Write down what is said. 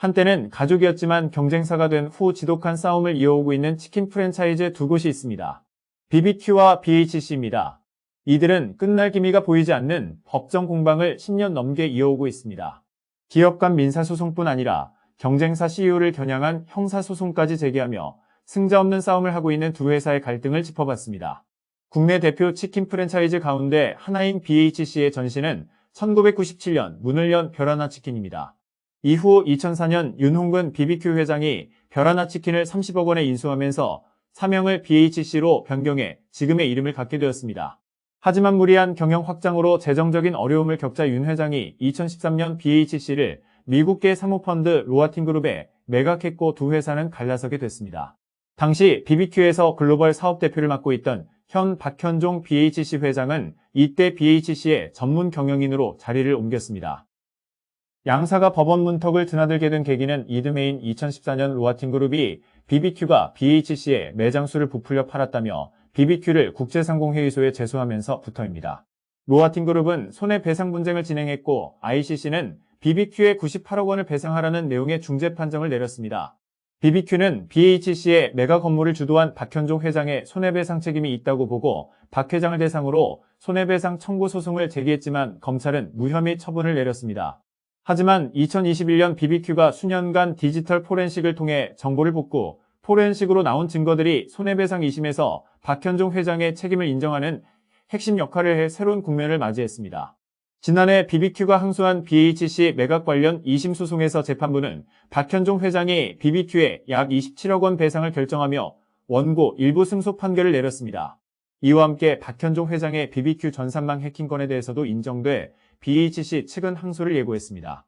한때는 가족이었지만 경쟁사가 된 후 지독한 싸움을 이어오고 있는 치킨 프랜차이즈 두 곳이 있습니다. BBQ와 BHC입니다. 이들은 끝날 기미가 보이지 않는 법정 공방을 10년 넘게 이어오고 있습니다. 기업 간 민사소송뿐 아니라 경쟁사 CEO를 겨냥한 형사소송까지 제기하며 승자 없는 싸움을 하고 있는 두 회사의 갈등을 짚어봤습니다. 국내 대표 치킨 프랜차이즈 가운데 하나인 BHC의 전신은 1997년 문을 연 별하나 치킨입니다. 이후 2004년 윤홍근 BBQ 회장이 별하나 치킨을 30억 원에 인수하면서 사명을 BHC로 변경해 지금의 이름을 갖게 되었습니다. 하지만 무리한 경영 확장으로 재정적인 어려움을 겪자 윤 회장이 2013년 BHC를 미국계 사모펀드 로아틴그룹에 매각했고 두 회사는 갈라서게 됐습니다. 당시 BBQ에서 글로벌 사업 대표를 맡고 있던 현 박현종 BHC 회장은 이때 BHC의 전문 경영인으로 자리를 옮겼습니다. 양사가 법원 문턱을 드나들게 된 계기는 이듬해인 2014년 로아틴그룹이 BBQ가 BHC에 매장수를 부풀려 팔았다며 BBQ를 국제상공회의소에 제소하면서 부터입니다. 로아틴그룹은 손해배상 분쟁을 진행했고 ICC는 BBQ에 98억 원을 배상하라는 내용의 중재 판정을 내렸습니다. BBQ는 BHC의 메가 건물을 주도한 박현종 회장의 손해배상 책임이 있다고 보고 박 회장을 대상으로 손해배상 청구 소송을 제기했지만 검찰은 무혐의 처분을 내렸습니다. 하지만 2021년 BBQ가 수년간 디지털 포렌식을 통해 정보를 붓고 포렌식으로 나온 증거들이 손해배상 2심에서 박현종 회장의 책임을 인정하는 핵심 역할을 해 새로운 국면을 맞이했습니다. 지난해 BBQ가 항소한 BHC 매각 관련 2심 소송에서 재판부는 박현종 회장이 BBQ에 약 27억 원 배상을 결정하며 원고 일부 승소 판결을 내렸습니다. 이와 함께 박현종 회장의 BBQ 전산망 해킹 건에 대해서도 인정돼 BHC 측은 항소를 예고했습니다.